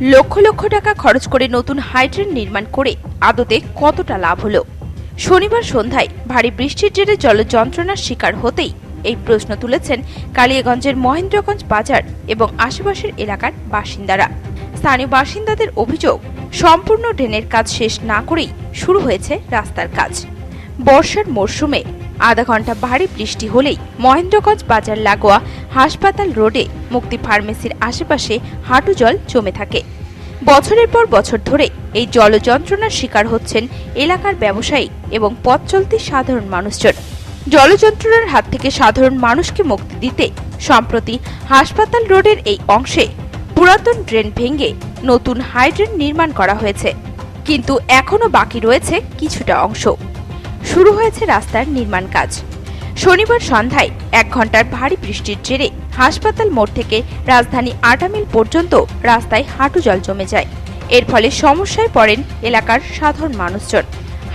লক্ষ লক্ষ টাকা খরচ করে নতুন হাইড্রেন নির্মাণ করে আদতে কতটা লাভ হলো? শনিবার সন্ধ্যায় ভারী বৃষ্টির জেরে জল যন্ত্রণার শিকার হতেই এই প্রশ্ন তুলেছেন কালিয়াগঞ্জের মহেন্দ্রগঞ্জ বাজার এবং আশেপাশের এলাকার বাসিন্দারা। স্থানীয় বাসিন্দাদের অভিযোগ, সম্পূর্ণ ড্রেনের কাজ শেষ না করেই শুরু হয়েছে রাস্তার কাজ। বর্ষার মরশুমে আধা ঘণ্টা ভারী বৃষ্টি হলেই মহেন্দ্রগঞ্জ বাজার লাগোয়া হাসপাতাল রোডে মুক্তি ফার্মেসির আশেপাশে হাঁটু জল জমে থাকে। বছরের পর বছর ধরে এই জল যন্ত্রণার শিকার হচ্ছেন এলাকার ব্যবসায়ী এবং পথ চলতি সাধারণ মানুষজন। জল যন্ত্রণার হাত থেকে সাধারণ মানুষকে মুক্তি দিতে সম্প্রতি হাসপাতাল রোডের এই অংশে পুরাতন ড্রেন ভেঙে নতুন হাইড্রেন নির্মাণ করা হয়েছে। কিন্তু এখনও বাকি রয়েছে কিছুটা অংশ। শুরু হয়েছে রাস্তার নির্মাণ কাজ। শনিবার সন্ধ্যায় এক ঘণ্টার ভারী বৃষ্টির জেরে হাসপাতাল মোড় থেকে রাজধানী আটামিল পর্যন্ত রাস্তায় হাঁটু জল জমে যায়। এর ফলে সমস্যায় পড়েন এলাকার সাধারণ মানুষজন।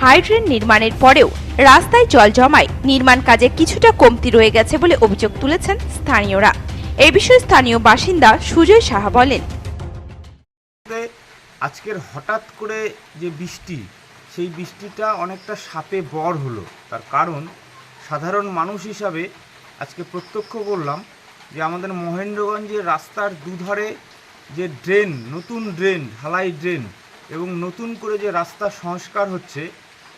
হাইড্রেন নির্মাণের পরেও রাস্তায় জল জমায় নির্মাণ কাজে কিছুটা কমতি রয়ে গেছে বলে অভিযোগ তুলেছেন স্থানীয়রা। এ বিষয়ে স্থানীয় বাসিন্দা সুজয় সাহা বলেন। আজকের হঠাৎ করে যে বৃষ্টি সেই বৃষ্টিটা অনেকটা সাপে বর হলো। তার কারণ, সাধারণ মানুষ হিসাবে আজকে প্রত্যক্ষ করলাম যে আমাদের মহেন্দ্রগঞ্জের রাস্তার দুধারে যে ড্রেন, নতুন ড্রেন, ঢালাই ড্রেন এবং নতুন করে যে রাস্তা সংস্কার হচ্ছে,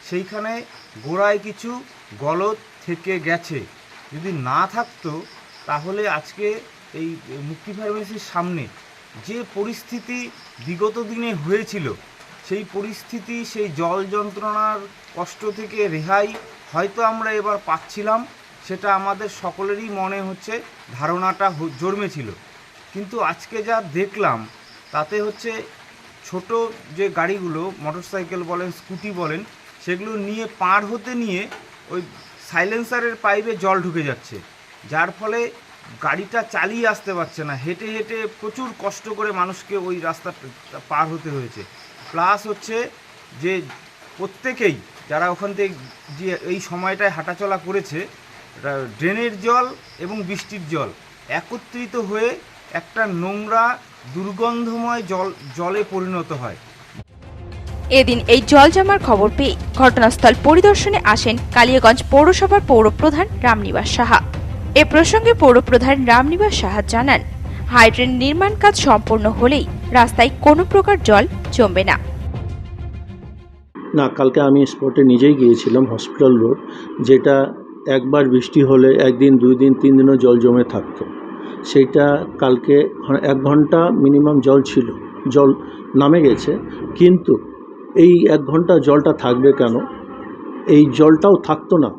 সেইখানে গোড়ায় কিছু গলদ থেকে গেছে। যদি না থাকতো, তাহলে আজকে এই মুক্তি ফার্মেসির সামনে যে পরিস্থিতি বিগত দিনে হয়েছিল সেই পরিস্থিতি, সেই জল যন্ত্রণার কষ্ট থেকে রেহাই হয়তো আমরা এবার পাচ্ছিলাম, সেটা আমাদের সকলেরই মনে হচ্ছে, ধারণাটা জন্মেছিল। কিন্তু আজকে যা দেখলাম, তাতে হচ্ছে ছোট যে গাড়িগুলো, মোটরসাইকেল বলেন, স্কুটি বলেন, সেগুলো নিয়ে পার হতে নিয়ে ওই সাইলেন্সারের পাইপে জল ঢুকে যাচ্ছে। যার ফলে গাড়িটা চালিয়ে আসতে পারছে না। হেঁটে হেঁটে প্রচুর কষ্ট করে মানুষকে ওই রাস্তা পার হতে হয়েছে। প্লাস হচ্ছে যে প্রত্যেকেই যারা ওখান থেকে যে এই সময়টায় হাঁটাচলা করেছে ড্রেনের জল এবং বৃষ্টির জল একত্রিত হয়ে একটা নোংরা, দুর্গন্ধময় জল, জলে পরিণত হয়। এদিন এই জল জমার খবর পেয়ে ঘটনাস্থল পরিদর্শনে আসেন কালিয়াগঞ্জ পৌরসভার পৌরপ্রধান রামনিবাস সাহা। এ প্রসঙ্গে পৌরপ্রধান রামনিবাস সাহা জানান, হাইড্রেন নির্মাণ কাজ সম্পূর্ণ হলেই রাস্তায় কোনো প্রকার জল জমবে না। না, কালকে আমি স্পটে নিজেই গিয়েছিলাম, হসপিটাল রোড, যেটা একবার বৃষ্টি হলে একদিন, দুই দিন, তিন দিনও জল জমে থাকতো। সেইটা কালকে এক ঘণ্টা মিনিমাম জল ছিল, জল নামে গেছে, কিন্তু এই এক ঘণ্টা জলটা থাকবে কেন? এই জলটাও থাকতো না।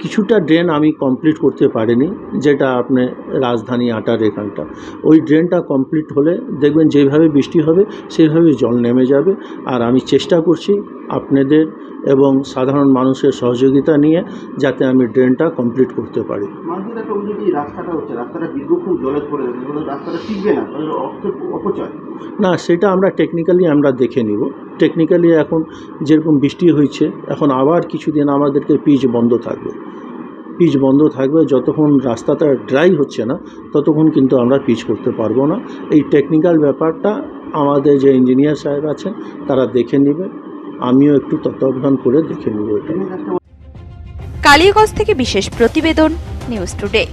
কিছুটা ড্রেন আমি কমপ্লিট করতে পারিনি, যেটা আপনি রাজধানী আটার এখানটা। ওই ড্রেনটা কমপ্লিট হলে দেখবেন যেভাবে বৃষ্টি হবে সেইভাবে জল নেমে যাবে। আর আমি চেষ্টা করছি আপনাদের এবং সাধারণ মানুষের সহযোগিতা নিয়ে যাতে আমি ড্রেনটা কমপ্লিট করতে পারি। মানুষের একটা অভিযোগ এই রাস্তাটা হচ্ছে? রাস্তাটা দীর্ঘক্ষণ জলে পড়ে যাচ্ছে রাস্তাটা টিকবে না? অপচয়? না সেটা আমরা টেকনিক্যালি আমরা দেখে নিব। টেকনিক্যালি এখন যেরকম বৃষ্টি হয়েছে এখন আবার কিছুদিন আমাদেরকে পিচ বন্ধ থাকবে। পিচ বন্ধ থাকবে যতক্ষণ রাস্তাটা ড্রাই হচ্ছে না ততক্ষণ কিন্তু আমরা পিচ করতে পারব না। এই টেকনিক্যাল ব্যাপারটা আমাদের যে ইঞ্জিনিয়ার সাহেব আছেন তারা দেখে নেবে। আমিও একটু তত্ত্বাবধান করে দেখে নেব এটা। কালীগঞ্জ থেকে বিশেষ প্রতিবেদন নিউজ টুডে।